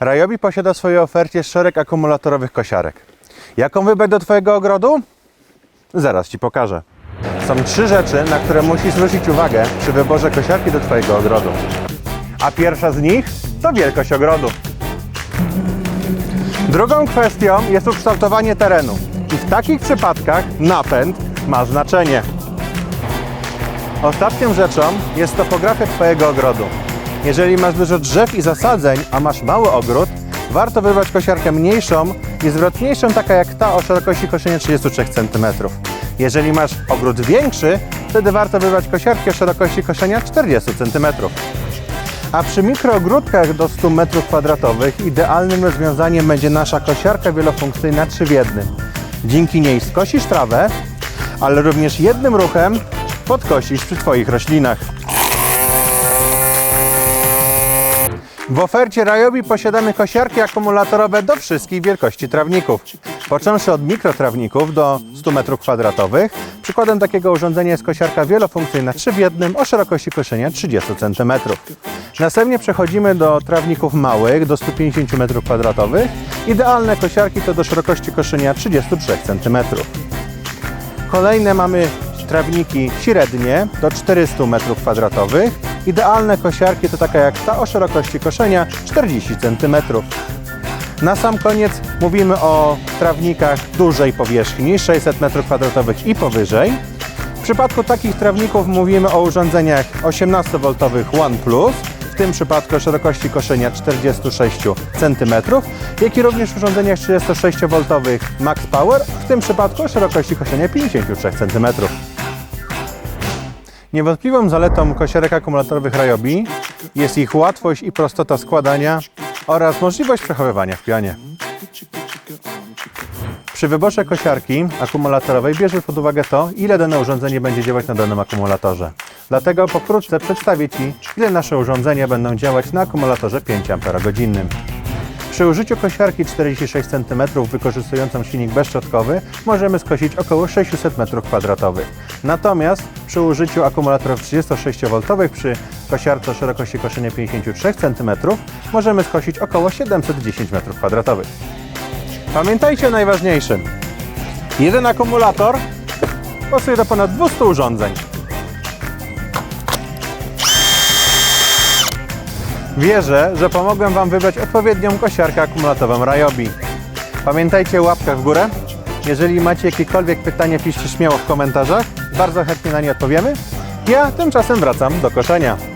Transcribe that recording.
Ryobi posiada w swojej ofercie szereg akumulatorowych kosiarek. Jaką wybrać do Twojego ogrodu? Zaraz Ci pokażę. Są trzy rzeczy, na które musisz zwrócić uwagę przy wyborze kosiarki do Twojego ogrodu. A pierwsza z nich to wielkość ogrodu. Drugą kwestią jest ukształtowanie terenu. I w takich przypadkach napęd ma znaczenie. Ostatnią rzeczą jest topografia Twojego ogrodu. Jeżeli masz dużo drzew i zasadzeń, a masz mały ogród, warto wybrać kosiarkę mniejszą i zwrotniejszą, taka jak ta o szerokości koszenia 33 cm. Jeżeli masz ogród większy, wtedy warto wybrać kosiarkę o szerokości koszenia 40 cm. A przy mikroogródkach do 100 m2 idealnym rozwiązaniem będzie nasza kosiarka wielofunkcyjna 3 w 1. Dzięki niej skosisz trawę, ale również jednym ruchem podkosisz przy Twoich roślinach. W ofercie Ryobi posiadamy kosiarki akumulatorowe do wszystkich wielkości trawników. Począwszy od mikrotrawników do 100 m2. Przykładem takiego urządzenia jest kosiarka wielofunkcyjna 3 w 1 o szerokości koszenia 30 cm. Następnie przechodzimy do trawników małych do 150 m2. Idealne kosiarki to do szerokości koszenia 33 cm. Kolejne mamy trawniki średnie do 400 m2. Idealne kosiarki to taka jak ta o szerokości koszenia 40 cm. Na sam koniec mówimy o trawnikach dużej powierzchni 600 m2 i powyżej. W przypadku takich trawników mówimy o urządzeniach 18V OnePlus, w tym przypadku o szerokości koszenia 46 cm, jak i również urządzeniach 36V Max Power, w tym przypadku o szerokości koszenia 53 cm. Niewątpliwą zaletą kosiarek akumulatorowych Ryobi jest ich łatwość i prostota składania oraz możliwość przechowywania w pionie. Przy wyborze kosiarki akumulatorowej bierze pod uwagę to, ile dane urządzenie będzie działać na danym akumulatorze. Dlatego pokrótce przedstawię Ci, ile nasze urządzenia będą działać na akumulatorze 5 Ah. Przy użyciu kosiarki 46 cm wykorzystującą silnik bezszczotkowy możemy skosić około 600 m2. Natomiast przy użyciu akumulatorów 36V przy kosiarce szerokości koszenia 53 cm możemy skosić około 710 m2. Pamiętajcie o najważniejszym. Jeden akumulator pasuje do ponad 200 urządzeń. Wierzę, że pomogłem Wam wybrać odpowiednią kosiarkę akumulatową Ryobi. Pamiętajcie o łapkach w górę. Jeżeli macie jakiekolwiek pytania, piszcie śmiało w komentarzach. Bardzo chętnie na nie odpowiemy. Ja tymczasem wracam do koszenia.